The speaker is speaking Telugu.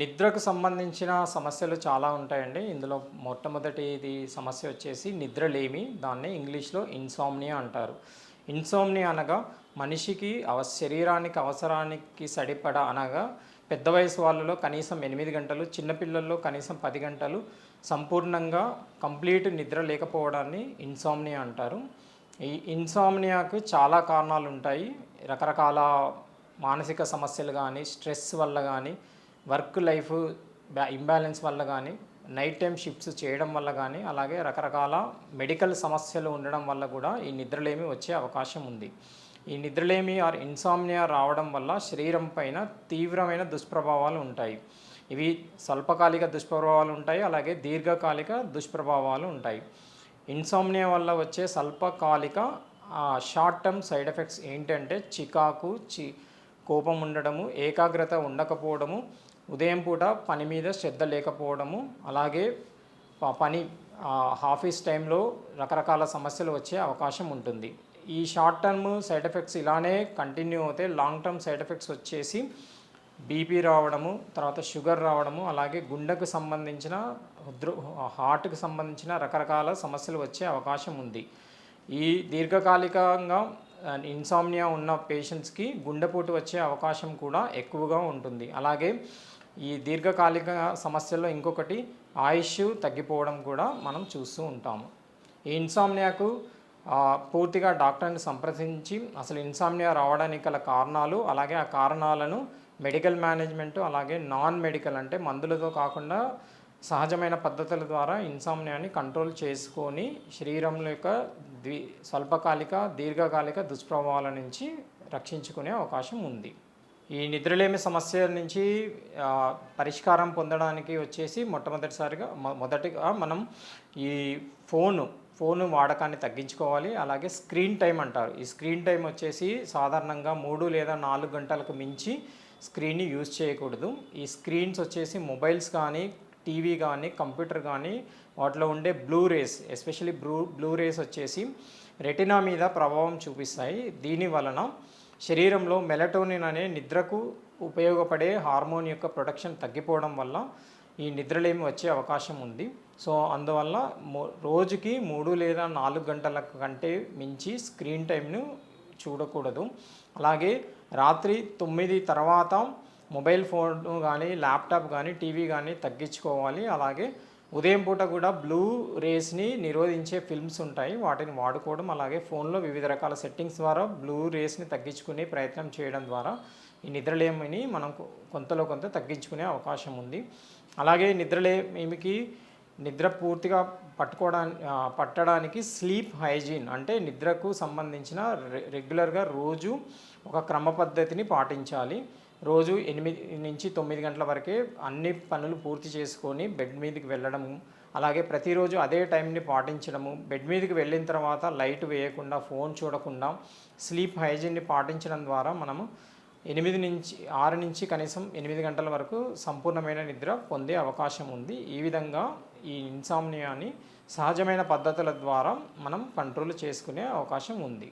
నిద్రకు సంబంధించిన సమస్యలు చాలా ఉంటాయండి. ఇందులో మొట్టమొదటిది సమస్య వచ్చేసి నిద్రలేమి. దాన్ని ఇంగ్లీష్లో ఇన్సామ్నియా అంటారు. ఇన్సోమ్నియా అనగా మనిషికి అవ శరీరానికి అవసరానికి సరిపడా అనగా పెద్ద వయసు వాళ్ళలో కనీసం ఎనిమిది గంటలు చిన్నపిల్లల్లో కనీసం పది గంటలు సంపూర్ణంగా కంప్లీట్ నిద్ర లేకపోవడాన్ని ఇన్సామ్నియా అంటారు. ఈ ఇన్సామ్నియాకు చాలా కారణాలు ఉంటాయి రకరకాల మానసిక సమస్యలు కానీ స్ట్రెస్ వల్ల కానీ వర్క్ లైఫ్ ఇంబ్యాలెన్స్ వల్ల కానీ నైట్ టైం షిఫ్ట్స్ చేయడం వల్ల కానీ అలాగే రకరకాల మెడికల్ సమస్యలు ఉండడం వల్ల కూడా ఈ నిద్రలేమి వచ్చే అవకాశం ఉంది. ఈ నిద్రలేమి ఆర్ ఇన్సామ్నియా రావడం వల్ల శరీరం పైన తీవ్రమైన దుష్ప్రభావాలు ఉంటాయి. ఇవి స్వల్పకాలిక దుష్ప్రభావాలు ఉంటాయి అలాగే దీర్ఘకాలిక దుష్ప్రభావాలు ఉంటాయి. ఇన్సామ్నియా వల్ల వచ్చే స్వల్పకాలిక షార్ట్ టర్మ్ సైడ్ ఎఫెక్ట్స్ ఏంటంటే చికాకు చి కోపం ఉండడము ఏకాగ్రత ఉండకపోవడము ఉదయం పూట పని మీద శ్రద్ధ లేకపోవడము అలాగే పని ఆఫీస్ టైంలో రకరకాల సమస్యలు వచ్చే అవకాశం ఉంటుంది. ఈ షార్ట్ టర్మ్ సైడ్ ఎఫెక్ట్స్ ఇలానే కంటిన్యూ అవుతే లాంగ్ టర్మ్ సైడ్ ఎఫెక్ట్స్ వచ్చేసి బీపీ రావడము తర్వాత షుగర్ రావడము అలాగే గుండెకు సంబంధించిన హార్ట్కు సంబంధించిన రకరకాల సమస్యలు వచ్చే అవకాశం ఉంది. ఈ దీర్ఘకాలికంగా ఇన్సామ్నియా ఉన్న పేషెంట్స్కి గుండెపోటు వచ్చే అవకాశం కూడా ఎక్కువగా ఉంటుంది. అలాగే ఈ దీర్ఘకాలిక సమస్యల్లో ఇంకొకటి ఆయుష్ తగ్గిపోవడం కూడా మనం చూస్తూ ఉంటాము. ఈ ఇన్సామ్నియాకు పూర్తిగా డాక్టర్ని సంప్రదించి అసలు ఇన్సామ్నియా రావడానికి గల కారణాలు అలాగే ఆ కారణాలను మెడికల్ మేనేజ్మెంట్ అలాగే నాన్ మెడికల్ అంటే మందులతో కాకుండా సహజమైన పద్ధతుల ద్వారా ఇన్సామ్నియాని కంట్రోల్ చేసుకొని శరీరంలో యొక్క ద్వి స్వల్పకాలిక దీర్ఘకాలిక దుష్ప్రభావాల నుంచి రక్షించుకునే అవకాశం ఉంది. ఈ నిద్రలేమి సమస్య నుంచి పరిష్కారం పొందడానికి వచ్చేసి మొట్టమొదటిసారిగా మొదటిగా మనం ఈ ఫోను ఫోను వాడకాన్ని తగ్గించుకోవాలి. అలాగే స్క్రీన్ టైం అంటారు. ఈ స్క్రీన్ టైం వచ్చేసి సాధారణంగా మూడు లేదా నాలుగు గంటలకు మించి స్క్రీన్ని యూజ్ చేయకూడదు. ఈ స్క్రీన్స్ వచ్చేసి మొబైల్స్ కానీ టీవీ కానీ కంప్యూటర్ కానీ వాటిలో ఉండే blue rays especially blue blue rays వచ్చేసి రెటినా మీద ప్రభావం చూపిస్తాయి. దీని వలన శరీరంలో మెలటోనిన్ అనే నిద్రకు ఉపయోగపడే హార్మోన్ యొక్క ప్రొడక్షన్ తగ్గిపోవడం వల్ల ఈ నిద్రలేమి వచ్చే అవకాశం ఉంది. సో అందువల్ల రోజుకి మూడు లేదా నాలుగు గంటల కంటే మించి స్క్రీన్ టైంను చూడకూడదు. అలాగే రాత్రి తొమ్మిది తర్వాత మొబైల్ ఫోన్ కానీ ల్యాప్టాప్ కానీ టీవీ కానీ తగ్గించుకోవాలి. అలాగే ఉదయం పూట కూడా బ్లూ రేస్ని నిరోధించే ఫిల్మ్స్ ఉంటాయి. వాటిని వాడుకోవడం అలాగే ఫోన్లో వివిధ రకాల సెట్టింగ్స్ ద్వారా బ్లూ రేస్ని తగ్గించుకునే ప్రయత్నం చేయడం ద్వారా ఈ నిద్రలేమిని మనం కొంతలో కొంత తగ్గించుకునే అవకాశం ఉంది. అలాగే నిద్రలేమికి నిద్ర పూర్తిగా పట్టుకోవడానికి పట్టడానికి స్లీప్ హైజీన్ అంటే నిద్రకు సంబంధించిన రె- రెగ్యులర్గా రోజు ఒక క్రమ పద్ధతిని పాటించాలి. రోజు ఎనిమిది నుంచి తొమ్మిది గంటల వరకే అన్ని పనులు పూర్తి చేసుకొని బెడ్ మీదకి వెళ్ళడము అలాగే ప్రతిరోజు అదే టైంని పాటించడము. బెడ్ మీదకి వెళ్ళిన తర్వాత లైట్ వేయకుండా ఫోన్ చూడకుండా స్లీప్ హైజీన్ని పాటించడం ద్వారా మనము ఎనిమిది నుంచి ఆరు నుంచి కనీసం ఎనిమిది గంటల వరకు సంపూర్ణమైన నిద్ర పొందే అవకాశం ఉంది. ఈ విధంగా ఈ ఇన్సామ్నియాని సహజమైన పద్ధతుల ద్వారా మనం కంట్రోల్ చేసుకునే అవకాశం ఉంది.